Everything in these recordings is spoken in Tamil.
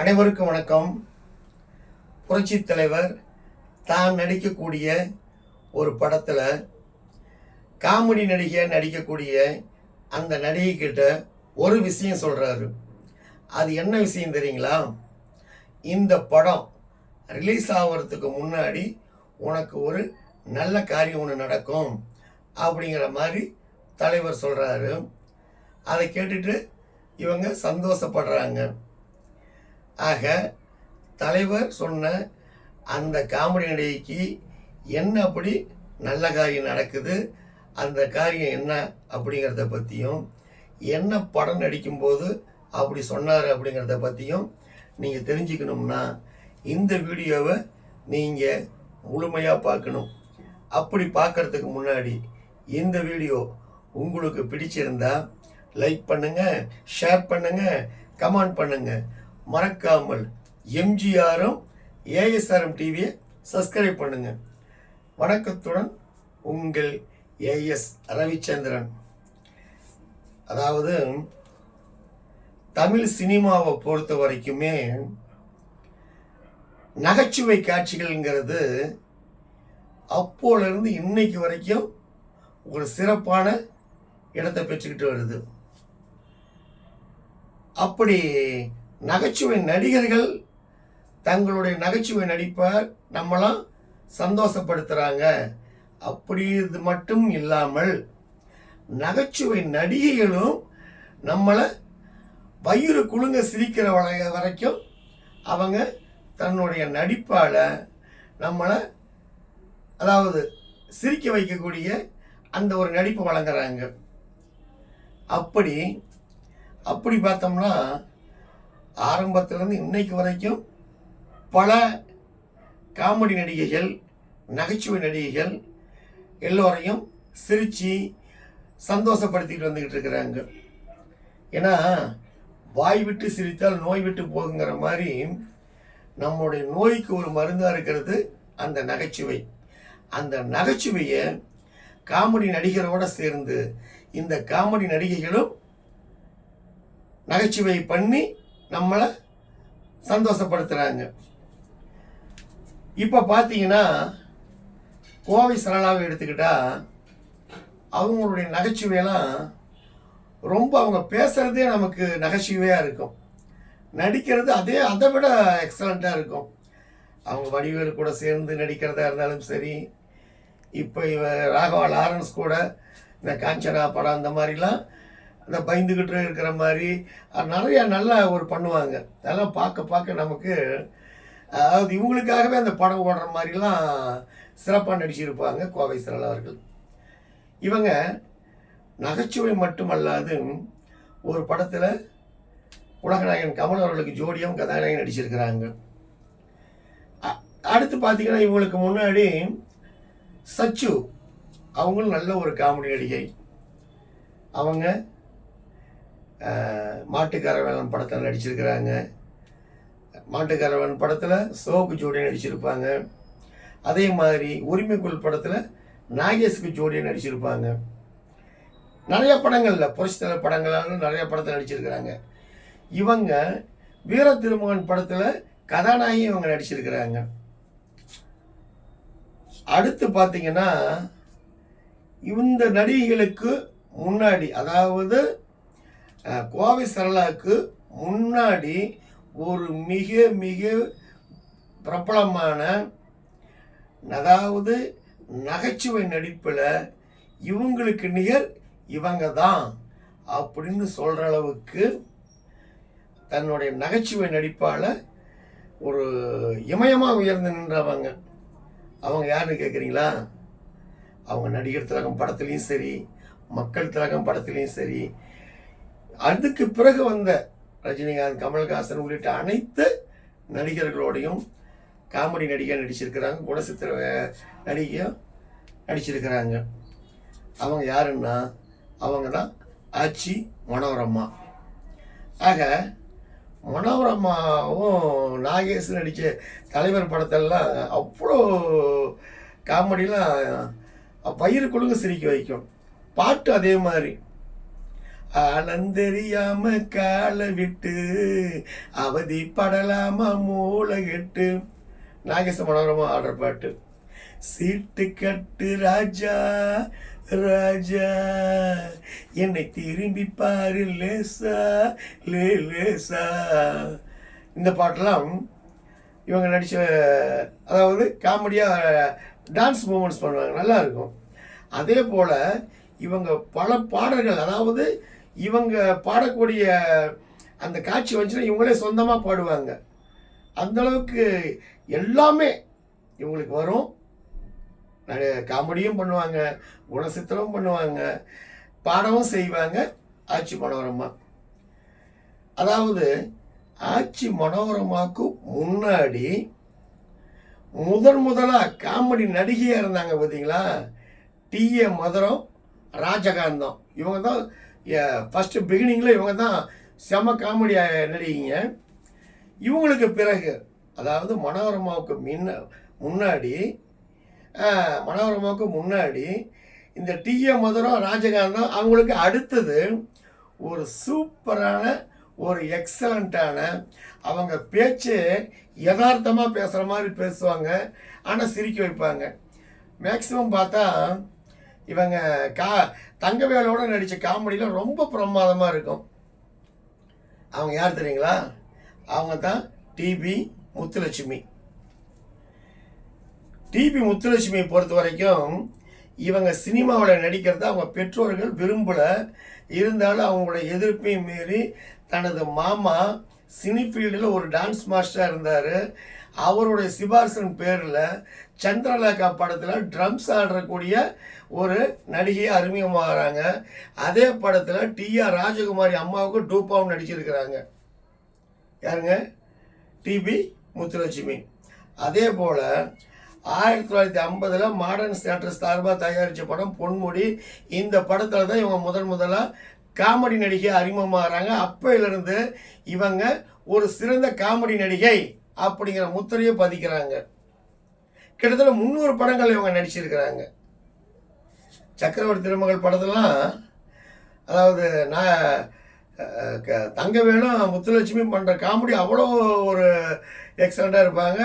அனைவருக்கும் வணக்கம். புரட்சித் தலைவர் தான் நடிக்கக்கூடிய ஒரு படத்தில் காமெடி நடிகை நடிக்கக்கூடிய அந்த நடிகைக்கிட்ட ஒரு விஷயம் சொல்கிறாரு அது என்ன விஷயம் தெரியுங்களா? இந்த படம் ரிலீஸ் ஆகிறதுக்கு முன்னாடி உனக்கு ஒரு நல்ல காரியம் ஒன்று நடக்கும் அப்படிங்கிற மாதிரி தலைவர் சொல்கிறாரு அதை கேட்டுட்டு இவங்க சந்தோஷப்படுறாங்க. ஆக தலைவர் சொன்ன அந்த காமெடி நடிகைக்கு என்ன அப்படி நல்ல காரியம் நடக்குது? அந்த காரியம் என்ன அப்படிங்கிறத பற்றியும் என்ன படம் நடிக்கும்போது அப்படி சொன்னார் அப்படிங்கிறத பற்றியும் நீங்கள் தெரிஞ்சுக்கணும்னா இந்த வீடியோவை நீங்கள் முழுமையாக பார்க்கணும். அப்படி பார்க்கறதுக்கு முன்னாடி இந்த வீடியோ உங்களுக்கு பிடிச்சிருந்தா லைக் பண்ணுங்கள் ஷேர் பண்ணுங்கள் கமெண்ட் பண்ணுங்கள் மறக்காமல் எம்ஜிஆரும் ஏஎஸ்ஆர்எம் டிவியை சப்ஸ்கிரைப் பண்ணுங்கள் வணக்கத்துடன் உங்கள் ஏஎஸ் ரவிச்சந்திரன். அதாவது தமிழ் சினிமாவை பொறுத்த வரைக்குமே நகைச்சுவை காட்சிகள்ங்கிறது அப்போலேருந்து இன்னைக்கு வரைக்கும் ஒரு சிறப்பான இடத்தை பெற்றுக்கிட்டு வருது. அப்படி நகைச்சுவை நடிகர்கள் தங்களுடைய நகைச்சுவை நடிப்பை நம்மளாம் சந்தோஷப்படுத்துகிறாங்க அப்படி இது மட்டும் இல்லாமல் நகைச்சுவை நடிகைகளும் நம்மளை வயிறு குலுங்க சிரிக்கிற வரை- வரைக்கும் அவங்க தன்னுடைய நடிப்பால் நம்மளை அதாவது சிரிக்க வைக்கக்கூடிய அந்த ஒரு நடிப்பு வழங்குறாங்க. அப்படி அப்படி பார்த்தோம்னா ஆரம்பத்திலேருந்து இன்னைக்கு வரைக்கும் பல காமெடி நடிகைகள் நகைச்சுவை நடிகைகள் எல்லோரையும் சிரித்து சந்தோஷப்படுத்திட்டு வந்துக்கிட்டு இருக்கிறாங்க. ஏன்னா வாய் விட்டு சிரித்தால் நோய் விட்டு போகுங்கிற மாதிரி நம்முடைய நோய்க்கு ஒரு மருந்தாக இருக்கிறது அந்த நகைச்சுவை. அந்த நகைச்சுவையை காமெடி நடிகரோடு சேர்ந்து இந்த காமெடி நடிகைகளும் நகைச்சுவை பண்ணி நம்மளை சந்தோஷப்படுத்துகிறாங்க இப்போ பார்த்தீங்கன்னா கோவை சரளாவை எடுத்துக்கிட்டால் அவங்களுடைய நகைச்சுவையெல்லாம் ரொம்ப அவங்க பேசுகிறதே நமக்கு நகைச்சுவையாக இருக்கும். நடிக்கிறது அதே அதை விட எக்ஸலண்ட்டாக இருக்கும். அவங்க வடிவேலு கூட சேர்ந்து நடிக்கிறதா இருந்தாலும் சரி இப்போ இவ ராகவா லாரன்ஸ் கூட இந்த காஞ்சனா படம் அந்த மாதிரிலாம் அந்த பயந்துக்கிட்டு இருக்கிற மாதிரி நிறையா நல்லா ஒரு பண்ணுவாங்க. அதெல்லாம் பார்க்க பார்க்க நமக்கு அதாவது இவங்களுக்காகவே அந்த படம் ஓடுற மாதிரிலாம் சிறப்பாக நடிச்சிருப்பாங்க கோவை சரளா அவர்கள். இவங்க நகைச்சுவை மட்டுமல்லாது ஒரு படத்தில் உலகநாயகன் கமல் அவர்களுக்கு ஜோடியும் கதாநாயகன் நடிச்சிருக்கிறாங்க. அ- அடுத்து பார்த்தீங்கன்னா இவங்களுக்கு முன்னாடி சச்சு. அவங்களும் நல்ல ஒரு காமெடி நடிகை. அவங்க அஹ், படத்தில் நடிச்சிருக்கிறாங்க. மாட்டுக்காரவன் படத்தில் சோப்பு ஜோடி நடிச்சிருப்பாங்க. அதே மாதிரி உரிமைக்குள் படத்தில் நாகேஷுக்கு ஜோடியை நடிச்சிருப்பாங்க. நிறைய படங்களில் புரட்சித்தல படங்களான நிறைய படத்தில் நடிச்சிருக்கிறாங்க. இவங்க வீர திருமகன் படத்தில் கதாநாயகி இவங்க நடிச்சிருக்கிறாங்க. அடுத்து பார்த்தீங்கன்னா இந்த நடிகைகளுக்கு முன்னாடி அதாவது கோவை சரளாவுக்கு முன்னாடி ஒரு மிக மிக பிரபலமான அதாவது நகைச்சுவை நடிப்பில் இவங்களுக்கு நிகர் இவங்க தான் அப்படின்னு சொல்கிற அளவுக்கு தன்னுடைய நகைச்சுவை நடிப்பால் ஒரு இமயமாக உயர்ந்து நின்றவங்க. அவங்க யாருன்னு கேட்குறீங்களா அவங்க நடிகர் திலகம் படத்துலேயும் சரி மக்கள் திலகம் படத்துலேயும் சரி அதுக்கு பிறகு வந்த ரஜினிகாந்த் கமல்ஹாசன் உள்ளிட்ட அனைத்து நடிகர்களோடையும் காமெடி நடிகை நடிச்சிருக்கிறாங்க. குணசித்திர நடிகையும் நடிச்சிருக்கிறாங்க. அவங்க யாருன்னா அவங்க தான் ஆச்சி மனோரம்மா ஆக மனோரமாவும் நாகேஷ் நடித்த தலைவர் படத்தெல்லாம் அவ்வளோ காமெடிலாம் பயிர் குழுங்க சிரிக்க வைக்கும். பாட்டு அதே மாதிரி. ஆனந்தெரியாம காலை விட்டு அவதி படலாம மூளை கெட்டு. நாகேச மனோரமா ஆடுற பாட்டு. சீட்டு கட்டு ராஜா ராஜா. என்னை திரும்பி பாரு லேசா லே லேசா. இந்த பாட்டெல்லாம் இவங்க நடித்த அதாவது காமெடியாக டான்ஸ் மூமெண்ட்ஸ் பண்ணுவாங்க. நல்லா இருக்கும். அதே போல் இவங்க பல பாடல்கள் அதாவது இவங்க பாடக்கூடிய அந்த காட்சி வந்துச்சுன்னா இவங்களே சொந்தமாக பாடுவாங்க. அந்தளவுக்கு எல்லாமே இவங்களுக்கு வரும். நிறைய காமெடியும் பண்ணுவாங்க குணசித்திரமும் பண்ணுவாங்க பாடவும் செய்வாங்க. ஆட்சி மனோரமா. அதாவது ஆட்சி மனோரமாக்கு முன்னாடி முதன் முதலாக காமெடி நடிகையாக இருந்தாங்க பார்த்தீங்களா டிஏ மதுரம் ராஜகாந்தம். இவங்க தான் ஃபஸ்ட்டு பிகினிங்கில் இவங்க தான் செம காமெடியாக நடிகைங்க. இவங்களுக்கு பிறகு அதாவது மனோரமாவுக்கு முன்ன முன்னாடி மனோரமாவுக்கு முன்னாடி இந்த டிஏ மதுரம் ராஜகாந்தம் அவங்களுக்கு அடுத்தது ஒரு சூப்பரான ஒரு எக்ஸலண்ட்டான அவங்க பேச்சு யதார்த்தமாக பேசுகிற மாதிரி பேசுவாங்க. ஆனால் சிரிக்க வைப்பாங்க. மேக்ஸிமம் பார்த்தா இவங்க கா தங்கவேலோட நடித்த காமெடியில் ரொம்ப பிரமாதமாக இருக்கும். அவங்க யார் தெரியுங்களா? அவங்க தான் டிபி முத்துலட்சுமி. டிபி முத்துலட்சுமியை பொறுத்த வரைக்கும் இவங்க சினிமாவில் நடிக்கிறத அவங்க பெற்றோர்கள் விரும்பலை. இருந்தாலும் அவங்களோட எதிர்ப்பையும் மீறி தனது மாமா சினி ஃபீல்டில் ஒரு டான்ஸ் மாஸ்டராக இருந்தார். அவருடைய சிபாரிசன் பேரில் சந்திரலேகா படத்தில் ட்ரம்ஸ் ஆடுறக்கூடிய ஒரு நடிகையை அறிமுகமாகறாங்க அதே படத்தில் டிஆர் ராஜகுமாரி அம்மாவுக்கு டூப்பாவும் நடிச்சிருக்கிறாங்க. யாருங்க? T P Muthulakshmi. அதே போல் ஆயிரத்தி தொள்ளாயிரத்தி ஐம்பதில் மாடர்ன் ஸ்டேட்டஸ் சார்பாக தயாரித்த படம் பொன்முடி. இந்த படத்தில் தான் இவங்க முதன் முதலாக காமெடி நடிகை அறிமுகமாகறாங்க அப்பையிலிருந்து இவங்க ஒரு சிறந்த காமெடி நடிகை. அப்படிங்கிற முத்திரையை பதிக்கிறாங்க. கிட்டத்தட்ட முந்நூறு படங்கள் இவங்க நடிச்சிருக்கிறாங்க. சக்கரவர்த்தி திருமகள் படத்தெல்லாம் அதாவது நான் தங்கவேலும் முத்துலட்சுமி பண்ணுற காமெடி அவ்வளோ ஒரு எக்ஸலண்ட்டாக இருப்பாங்க.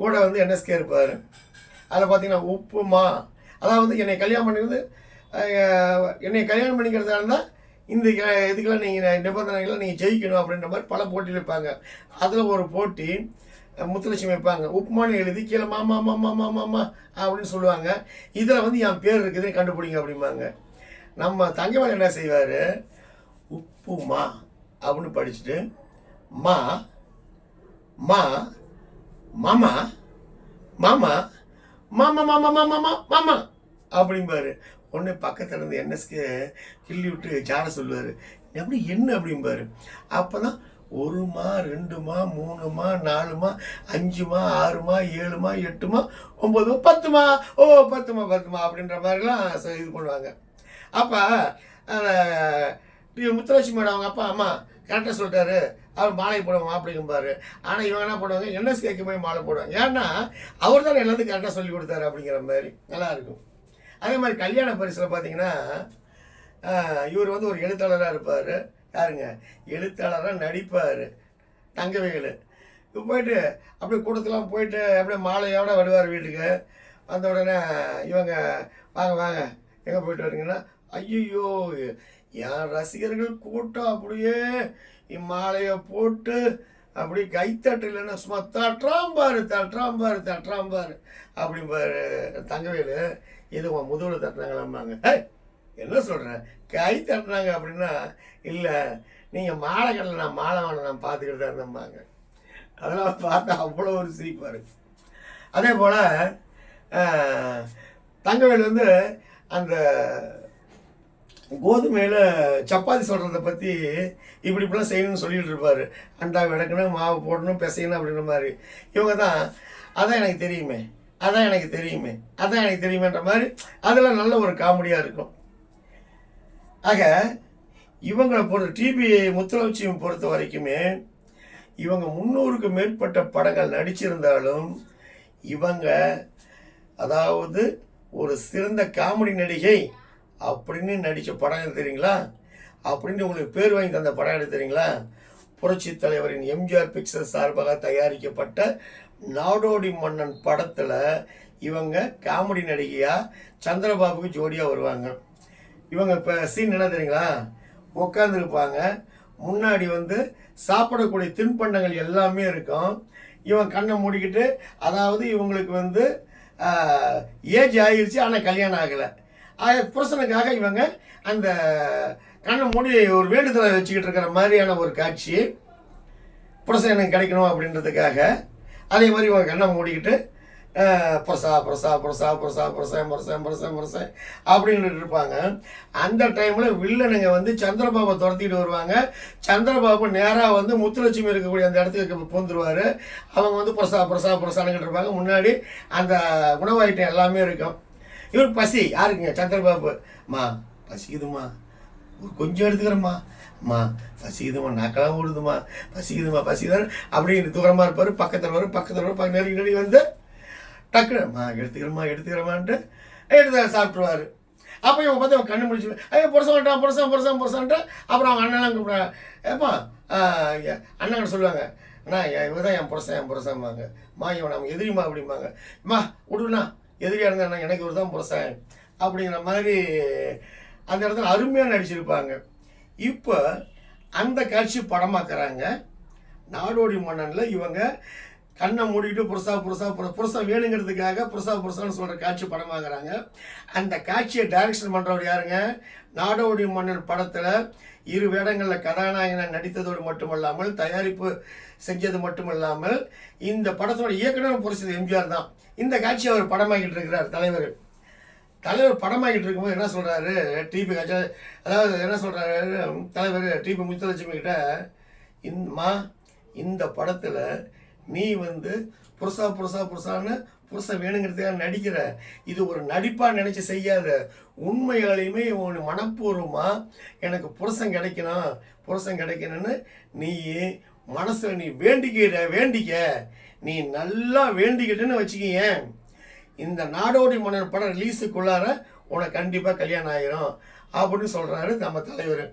கூட வந்து என்எஸ்கே இருப்பார். அதில் பார்த்தீங்கன்னா உப்புமா அதாவது என்னை கல்யாணம் பண்ணிக்கிறது என்னை கல்யாணம் பண்ணிக்கிறதா இருந்தால் இந்த இதுக்கெல்லாம் நீங்கள் நிபந்தனைகள்லாம் நீங்கள் ஜெயிக்கணும் அப்படின்ற மாதிரி பல போட்டியில் வைப்பாங்க. அதில் ஒரு போட்டி முத்துலட்சுமி வைப்பாங்க. உப்புமானு எழுதி கீழே மாமா மாமா மாமா மாமா அப்படின்னு சொல்லுவாங்க. இதில் வந்து என் பேர் இருக்குதுன்னு கண்டுபிடிங்க அப்படிம்பாங்க. நம்ம தங்கவேல் என்ன செய்வார்? உப்புமா அப்படின்னு படிச்சுட்டு மா மா மாமா மாமா மாமா மாமா மாமா மாமா மாமா அப்படிம்பாரு. உடனே பக்கத்தில் இருந்து என்எஸ்கே கிள்ளி விட்டு ஜாட சொல்லுவார். எப்படி என்ன அப்படிம்பாரு? அப்போ தான் ஒருமா ரெண்டுமா மூணுமா நாலுமா அஞ்சுமா ஆறுமா ஏழுமா எட்டுமா ஒம்பதுமா பத்துமா ஓ பத்துமா பத்துமா அப்படின்ற மாதிரிலாம் இது பண்ணுவாங்க. அப்போ முத்துலட்சுமி மேடம் அவங்க அப்பா அம்மா கரெக்டாக சொல்லிட்டாரு. அவர் மாலை போடுவோம் அப்படிங்கும்பாரு ஆனால் இவங்க என்ன பண்ணுவாங்க? என்எஸ்கேக்கு போய் மாலை போடுவாங்க. ஏன்னா அவர் தான் எல்லாத்துக்கும் கரெக்டாக சொல்லி கொடுத்தாரு அப்படிங்கிற மாதிரி நல்லாயிருக்கும் அதே மாதிரி கல்யாண பரிசில் பார்த்தீங்கன்னா இவர் வந்து ஒரு எழுத்தாளராக இருப்பார். யாருங்க? எழுத்தாளராக நடிப்பார். தங்கவேலு. இப்போ போயிட்டு அப்படியே கூட்டத்தெல்லாம் போயிட்டு அப்படியே மாலையோட வருவார் வீட்டுக்கு. வந்த உடனே இவங்க வாங்க வாங்க. எங்கே போயிட்டு வரீங்கன்னா ஐயோ என் ரசிகர்கள் கூட்டம் அப்படியே மாலையை போட்டு அப்படி கைத்தட்டு இல்லைன்னா சும்மா தட்டுறான் பாரு தட்டுறான் பாரு. அப்படிம்பாரு தங்கவேலு. இது உன் முதுகில் தட்டுறாங்களாம்பாங்க என்ன சொல்கிறேன் கை தட்டுறாங்க அப்படின்னா இல்லை நீங்கள் மாலை கடலை நான் மாலை வாங்க நான் பார்த்துக்கிட்டு தான் இருந்தம்பாங்க. அதெல்லாம் பார்த்தா அவ்வளோ ஒரு சிரிப்பாக அதே போல் தங்கவேல் வந்து அந்த கோதுமையில் சப்பாத்தி சொல்கிறத பற்றி இப்படி இப்படிலாம் செய்யணும்னு சொல்லிகிட்டு இருப்பார். அண்டா விடக்கணும் மாவு போடணும் பிசையணும் அப்படின்ற மாதிரி. இவங்க தான் அதான் எனக்கு தெரியுமே. அதான் எனக்கு தெரியுமே அதான் எனக்கு தெரியுமேன்ற மாதிரி அதெல்லாம் நல்ல ஒரு காமெடியாக இருக்கும். ஆக இவங்களை பொறுத்த டிபி முத்துலட்சியம் பொறுத்த வரைக்குமே இவங்க முந்நூறுக்கு மேற்பட்ட படங்கள் நடிச்சிருந்தாலும் இவங்க அதாவது ஒரு சிறந்த காமெடி நடிகை அப்படின்னு நடித்த படம் எடுத்துறீங்களா தெரியுங்களா? அப்படின்னு உங்களுக்கு பேர் வாங்கி தந்த படம் எடுத்துறீங்களா புரட்சி தலைவரின் எம்ஜிஆர் பிக்சர் சார்பாக தயாரிக்கப்பட்ட நாடோடி மன்னன் படத்தில் இவங்க காமெடி நடிகையாக சந்திரபாபுக்கு ஜோடியாக வருவாங்க. இவங்க இப்போ சீன் என்ன தெரியுங்களா? உட்காந்துருப்பாங்க முன்னாடி வந்து சாப்பிடக்கூடிய தின்பண்டங்கள் எல்லாமே இருக்கும். இவன் கண்ணை மூடிக்கிட்டு அதாவது இவங்களுக்கு வந்து ஏஜ் ஆகிருச்சு ஆனால் கல்யாணம் ஆகலை. ஆக புருஷனுக்காக இவங்க அந்த கண்ணை மூடி ஒரு வேண்டுதலை வச்சுக்கிட்டு இருக்கிற மாதிரியான ஒரு காட்சி புருஷன் எனக்கு கிடைக்கணும் அப்படின்றதுக்காக அதே மாதிரி இவங்க கண்ணை மூடிக்கிட்டு புரசா புரசா புரசா புரசா புரசன் புரசன் புரசன் புரசன் அப்படின்னு இருப்பாங்க. அந்த டைமில் வில்லனுங்க வந்து சந்திரபாபை துரத்திட்டு வருவாங்க. சந்திரபாபு நேராக வந்து முத்துலட்சுமி இருக்கக்கூடிய அந்த இடத்துக்கு பூந்துருவார். அவங்க வந்து புரசா புரசா புரசானுக்கிட்டு இருப்பாங்க. முன்னாடி அந்த உணவு ஐட்டம் எல்லாமே இருக்கும். இவர் பசி யாருக்குங்க? சந்திரபாபு. மா பசிக்குதுமா கொஞ்சம் எடுத்துக்கிறேம்மா. அம்மா பசிக்குதுமா நாக்கெல்லாம் ஓடுதுமா பசிக்குதுமா பசிக்குதான் அப்படின்னு தூரமாக இருப்பார் பக்கத்தில் வரும் பக்கத்தில் வரும் பக்கம் நேரம் நெருங்கி வந்து டக்குனம்மா எடுத்துக்கிறேம்மா எடுத்துக்கிறேம்மான்ட்டு எடுத்து சாப்பிட்ருவாரு அப்போ இவன் பார்த்து அவன் கண்ணு முடிச்சு ஐயோ புருஷன் வந்துட்டான் புருஷன் புருஷன் புருஷன்ட்டு அப்புறம் அவன் அண்ணன்லாம் கூப்பிட்றான் ஏப்பா அண்ணன் சொல்லுவாங்க அண்ணா என் இவன் தான் என் புருஷன் என் புருஷன்பாங்க மா இவன் நம்ம எதிரிமா அப்படிம்பாங்க. மா விடுண்ணா எதிரியாக இருந்தா எனக்கு இவர் தான் புருஷன் அப்படிங்கிற மாதிரி அந்த இடத்துல அருமையாக நடிச்சிருப்பாங்க. இப்போ அந்த காட்சி படமாக்குறாங்க. நாடோடி மன்னனில் இவங்க கண்ணை மூடிட்டு புருஷா புருஷா புரு- புருஷன் வேணுங்கிறதுக்காக புருஷா புருஷான்னு சொல்கிற காட்சி படமாக்குறாங்க. அந்த காட்சியை டைரக்ஷன் பண்ணுறவர் யாருங்க? நாடோடி மன்னன் படத்தில் இரு வேடங்களில் கதாநாயகனை நடித்ததோடு மட்டுமல்லாமல் தயாரிப்பு செஞ்சது மட்டுமல்லாமல் இந்த படத்தோட இயக்குனர் புரிச்சது எம்ஜிஆர் தான். இந்த காட்சியை அவர் படமாக்கிட்டு இருக்கிறார் தலைவர். தலைவர் படமாக்கிட்டு இருக்கும்போது என்ன சொல்கிறாரு டிபி கஜா அதாவது என்ன சொல்கிறாரு தலைவர் டிபி முத்துலட்சுமி கிட்ட இந்தம்மா இந்த படத்தில் நீ வந்து புருஷா புருஷா புருஷான்னு புருஷன் வேணுங்கிறதுக்காக நடிக்கிற. இது ஒரு நடிப்பாக நினச்சி செய்யாத. உண்மையாலையுமே உன் மனப்பூர்வமாக எனக்கு புருஷன் கிடைக்கணும். புருஷன் கிடைக்கணும்னு நீ மனசில் நீ வேண்டிக்கிற வேண்டிக்க. நீ நல்லா வேண்டிக்கிட்டுன்னு வச்சுக்கியேன். இந்த நாடோடி மன்னர் படம் ரிலீஸுக்குள்ளார உனக்கு கண்டிப்பாக கல்யாணம் ஆயிரும் அப்படின்னு சொல்கிறாரு நம்ம தலைவர்.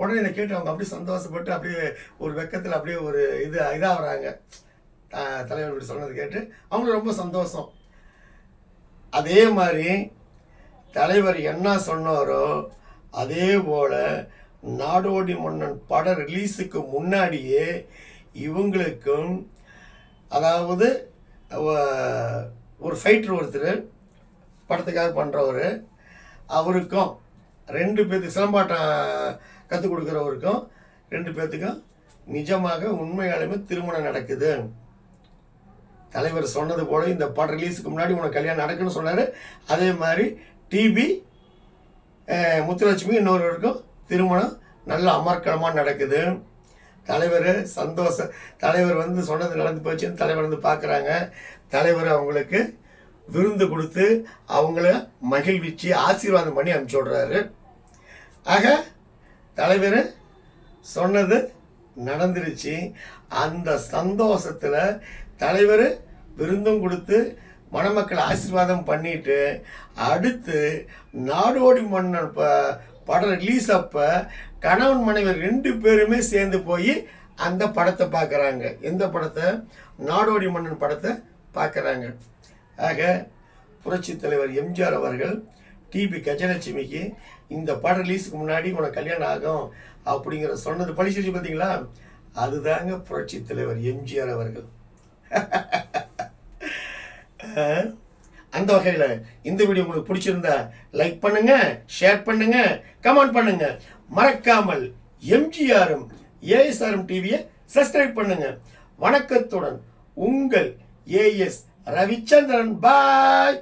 உடனே இதை கேட்டு அவங்க அப்படியே சந்தோஷப்பட்டு அப்படியே ஒரு வெக்கத்தில் அப்படியே ஒரு இது இதாகிறாங்க. தலைவர் இப்படி சொன்னது கேட்டு அவங்களுக்கு ரொம்ப சந்தோஷம். அதே மாதிரி தலைவர் என்ன சொன்னாரோ அதே போல் நாடோடி மன்னன் படம் ரிலீஸுக்கு முன்னாடியே இவங்களுக்கும் அதாவது ஒரு ஃபைட்டர் ஒருத்தர் படத்துக்காக பண்ணுறவர் அவருக்கும் ரெண்டு பேர்த்துக்கு சிலம்பாட்டம் கற்றுக் கொடுக்குறவருக்கும் ரெண்டு பேர்த்துக்கும் நிஜமாக உண்மையாலுமே திருமணம் நடக்குது. தலைவர் சொன்னது போல இந்த படம் ரிலீஸுக்கு முன்னாடி உனக்கு கல்யாணம் நடக்குன்னு சொன்னார். அதே மாதிரி டிபி முத்துலட்சுமி இன்னொருவருக்கும் திருமணம் நல்ல அமர்க்கலமாக நடக்குது. தலைவர் சந்தோஷ தலைவர் வந்து சொன்னது நடந்து போச்சுன்னு தலைவர் வந்து பார்க்குறாங்க தலைவர் அவங்களுக்கு விருந்து கொடுத்து அவங்கள மகிழ்விச்சு ஆசீர்வாதம் பண்ணி அனுப்பிச்சி விட்றாரு. ஆக தலைவர் சொன்னது நடந்துருச்சு. அந்த சந்தோஷத்தில் தலைவர் விருந்தும் கொடுத்து மணமக்களை ஆசீர்வாதம் பண்ணிட்டு அடுத்து நாடோடி மன்னன் ப படம் ரிலீஸ் அப்போ கணவன் மனைவி ரெண்டு பேருமே சேர்ந்து போய் அந்த படத்தை பார்க்குறாங்க எந்த படத்தை? நாடோடி மன்னன் படத்தை பார்க்குறாங்க. ஆக புரட்சி தலைவர் எம்ஜிஆர் அவர்கள் டிபி கஜலட்சுமிக்கு இந்த படம் ரிலீஸுக்கு முன்னாடி உனக்கு கல்யாணம் ஆகும் அப்படிங்கிற சொன்னது பழிச்சிருச்சு பார்த்தீங்களா? அதுதாங்க புரட்சி தலைவர் எம்ஜிஆர் அவர்கள். அந்த வகையில் இந்த வீடியோ உங்களுக்கு பிடிச்சிருந்தா லைக் பண்ணுங்க ஷேர் பண்ணுங்க கமெண்ட் பண்ணுங்க. மறக்காமல் எம்ஜிஆரும் ஏஎஸ்ஆரும் டிவியை சப்ஸ்கிரைப் பண்ணுங்க. வணக்கத்துடன் உங்கள் Yes, yes. Ravichandran, bye.